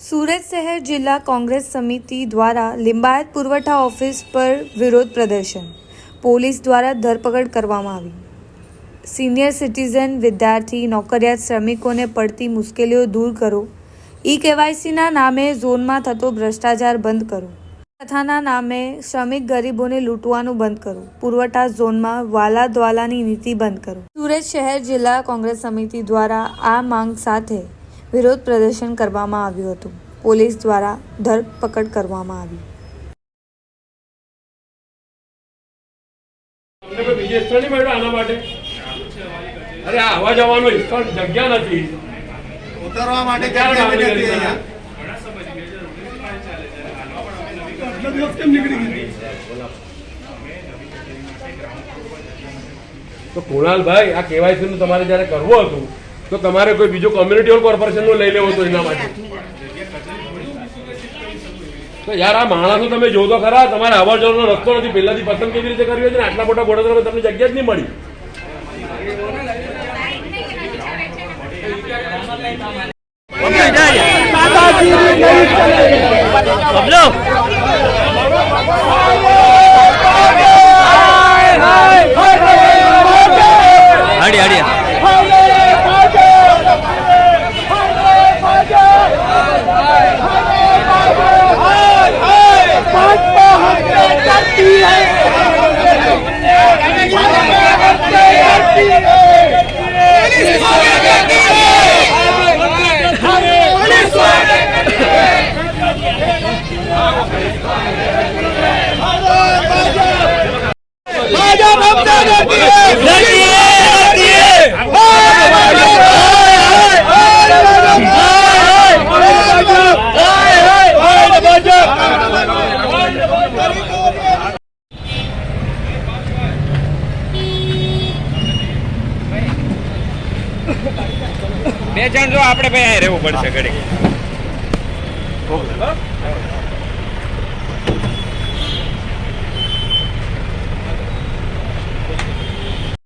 સુરત શહેર જિલ્લા કોંગ્રેસ સમિતિ દ્વારા લિંબાયત પુરવઠા ઓફિસ પર વિરોધ પ્રદર્શન. પોલીસ દ્વારા ધરપકડ કરવામાં આવી. સિનિયર સિટીઝન વિદ્યાર્થી નોકરિયાત શ્રમિકોને પડતી મુશ્કેલીઓ દૂર કરો. ઈ કેવાયસીના નામે ઝોનમાં થતો ભ્રષ્ટાચાર બંધ કરો. કથાના નામે શ્રમિક ગરીબોને લૂંટવાનું બંધ કરો. પુરવઠા ઝોનમાં વાલા દ્વાલાની નીતિ બંધ કરો. સુરત શહેર જિલ્લા કોંગ્રેસ સમિતિ દ્વારા આ માંગ સાથે વિરોધ પ્રદર્શન કરવામાં આવ્યું હતું. પોલીસ દ્વારા ધરપકડ કરવામાં આવી. આના માટે? અરે આ આવવા જવાનો સ્થળ જગ્યા નથી. ઉતરવા માટે ક્યારે ક્યારે માંગણી નથી કરી અહીંયા તો કુણાલભાઈ આ કેવાયસી નું તમારે જયારે કરવું હતું તો તમારે કોઈ બીજો કોમ્યુનિટી હોલ કોર્પોરેશન લઈ લેવો તો એના માટે. તો યાર આ માણસો તમે જો તો ખરા તમારે અવર જવરનો રસ્તો નથી. પહેલાથી પસંદ કેવી રીતે કરવી છે ને? આટલા મોટા વડોદરામાં તમને જગ્યા જ નહીં મળી. હાડી અડી બે જણ જો આપણે ભાઈ રહેવું પડશે ઘડી